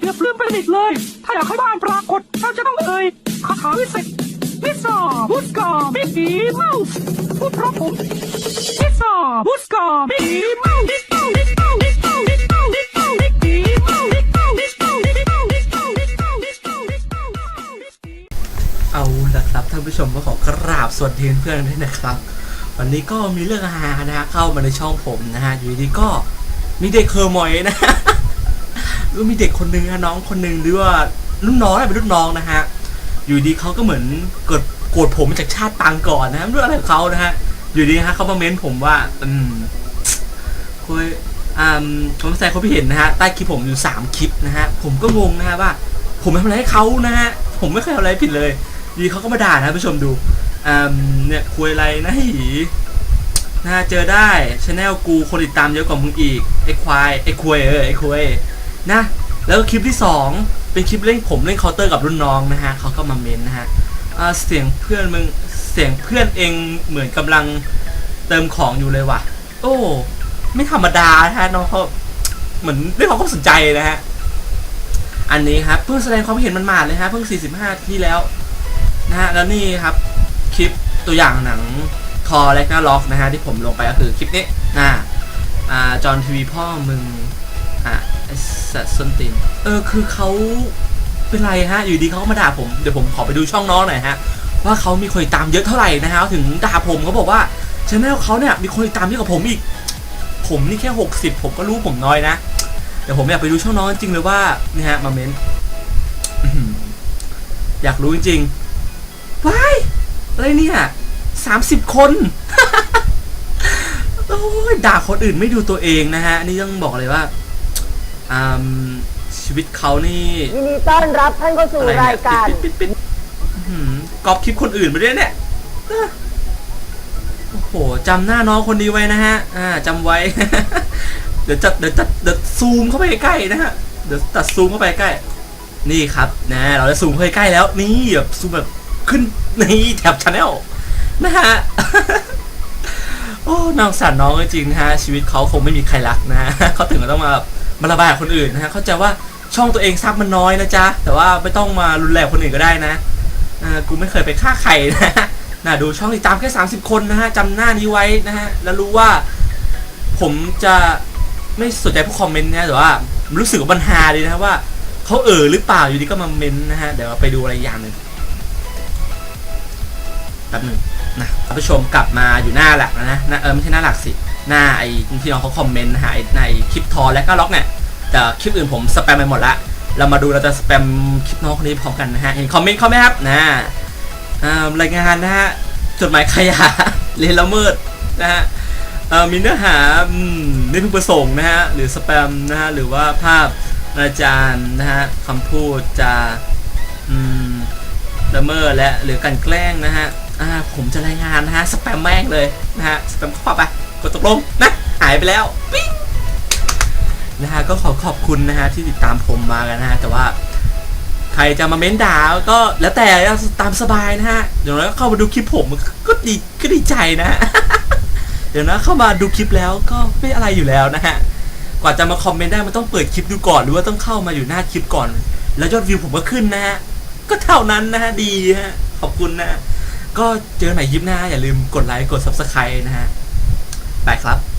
เรียบเรื่อประดิเลย ถ้าอยากให้บ้านปรากฏเราจะต้องเอ่ยคาถาวิเศษมิซาบุสกาบิบีเมาส์พูดพร้อมผมมิซาบุสกาบิบีเมาส์ละครับท่านผู้ชมก็ขอกราบสวัสดีเพื่อนด้วยนะครับ วันนี้ก็มีเรื่องฮานะฮะเข้ามาในช่องผมนะฮะอยู่ดีก็มีเด็กเคอร์มอยนะ ก็มีเด็กคนหนึ่งนะน้องคนหนึ่งหรือว่ารุ่นน้องนะเป็นรุ่นน้องนะฮะอยู่ดีเขาก็เหมือนเกิดโกรธผมมาจากชาติปางก่อนนะไม่รู้อะไรของเขานะฮะอยู่ดีฮะเขามาเม้นผมว่า อืมคุยอ่าผมแสดงความคิดเห็นนะฮะใต้คลิปผมอยู่สามคลิปนะฮะผมก็งงนะฮะว่า ผมทำอะไรให้เขานะฮะผมไม่เคยทำอะไรผิดเลยดีเขาก็มาด่านะผู้ชมดูอ่าเนี่ยคุยอะไรนะหีนะฮะเจอได้ชาแนลกูคนติดตามเยอะกว่ามึงอีกไอ้ควายไอ้ควยเออไอ้ควย นะ แล้วก็คลิปที่สองเป็นคลิปเล่นผมเล่นเคาน์เตอร์กับรุ่นน้องนะฮะเขาก็มาเมนนะฮะเสียงเพื่อนมึงเสียงเพื่อนเองเหมือนกำลังเติมของอยู่เลยว่ะ โอ้ ไม่ธรรมดานะฮะน้องเขาเหมือนได้ความสนใจนะฮะอันนี้ครับเพิ่งแสดงความเห็นมันมาเลยฮะเพิ่ง 45 ที่แล้วนะฮะแล้วนี่ครับคลิปตัวอย่างหนังทอแลกนาล็อกนะฮะที่ผมลงไปก็คือคลิปนี้นะอ่าจอนทีวีพ่อมึงอะ ไอสัตว์ส้นตีนเออคือเขาเป็นไรฮะ อยู่ดีเขาก็มาด่าผม เดี๋ยวผมขอไปดูช่องน้องหน่อยฮะ ว่าเขามีคนติดตามเยอะเท่าไหร่นะฮะ ถึงด่าผมเขาบอกว่าช anel เขาเนี่ยมีคนติดตามเยอะกว่าผมอีก ผมนี่แค่ 60 ผมก็รู้ผมน้อยนะ เดี๋ยวผมอยากไปดูช่องน้องจริงเลยว่านี่ฮะมาเมนอื้อหือยากรู้จริงๆว้ายอะไรเนี่ยสามสิบคนโอ้ยด่าคนอื่นไม่ดูตัวเองนะฮะ นี่ต้องบอกเลยว่า อืมชีวิตเขานี่ยินดีต้อนรับท่านเข้าสู่อะไรราเนี่ยยการ ปิดปิดปิดปิดอื้อหือกอบคลิปคนอื่นไปด้วยเนี่ยเอ้อโอ้โหจำหน้าน้องคนนี้ไว้นะฮะ อ่าจำไว้ เดี๋ยวจัดเดี๋ยวจัดเดี๋ยวซูมเข้าไปใกล้ๆนะฮะ เดี๋ยวตัดซูมเข้าไปใกล้ นี่ครับนะเราจะซูมเข้าไปใกล้แล้ว นี่แบบซูมแบบขึ้นในแถบชาแนลนะฮะ โอ้นางสารน้องจริงๆนะฮะชีวิตเขาคงไม่มีใครรักนะฮะเขาถึงกับต้องมา มาระบายกับคนอื่นนะฮะเข้าใจว่าช่องตัวเองซับมันน้อยนะจ๊ะแต่ว่าไม่ต้องมารุนแรงคนอื่นก็ได้นะอ่ากูไม่เคยไปฆ่าใครนะนะดูช่องติดตามแค่ 30 คนนะฮะจำหน้านี้ไว้นะฮะแล้วรู้ว่า ผมจะไม่สนใจผู้คอมเมนต์นะแต่ว่ารู้สึกว่าบันฮาดีนะว่าเขาเออหรือเปล่าอยู่ดีก็มาเมนต์นะฮะเดี๋ยวไปดูอะไรอย่างหนึ่งแป๊บหนึ่งนะท่านผู้ชมกลับมาอยู่หน้าหลักนะน้าเออไม่ใช่หน้าหลักสิ หน้าไอ้ที่น้องเขาคอมเมนต์นะฮะในคลิปทอและก็ล็อกเนี่ยแต่คลิปอื่นผมสแปมไปหมดละเรามาดูเราจะสแปมคลิปน้องคนนี้พร้อมกันนะฮะเห็นคอมเมนต์เขาไหมครับนะอ่ารายงานนะฮะจดหมายขยะเรียนละเมิดนะฮะมีเนื้อหาอืมไม่พึงประสงค์นะฮะหรือสแปมนะฮะหรือว่าภาพอาจารย์นะฮะคำพูดจะอืมละเมิดและหรือกลันแกล้งนะฮะผมจะรายงานนะฮะสแปมแม่งเลยนะฮะสแปมข้อไป กดตกลงนะหายไปแล้วปิ๊งนะฮะก็ขอขอบคุณนะฮะที่ติดตามผมมากันนะฮะแต่ว่าใครจะมาเม้นด่าก็แล้วแต่ตามสบายนะฮะเดี๋ยวนะเข้ามาดูคลิปผมก็ดีก็ดีใจนะ เดี๋ยวนะเข้ามาดูคลิปแล้วก็ไม่อะไรอยู่แล้วนะฮะกว่าจะมาคอมเมนต์ได้มันต้องเปิดคลิปดูก่อนหรือว่าต้องเข้ามาอยู่หน้าคลิปก่อน แล้วยอดวิวผมก็ขึ้นนะฮะก็เท่านั้นนะฮะดีฮะขอบคุณนะฮะก็เจอกันใหม่ยิปหน้าอย่าลืมกดไลค์กด subscribe นะฮะ ไปครับ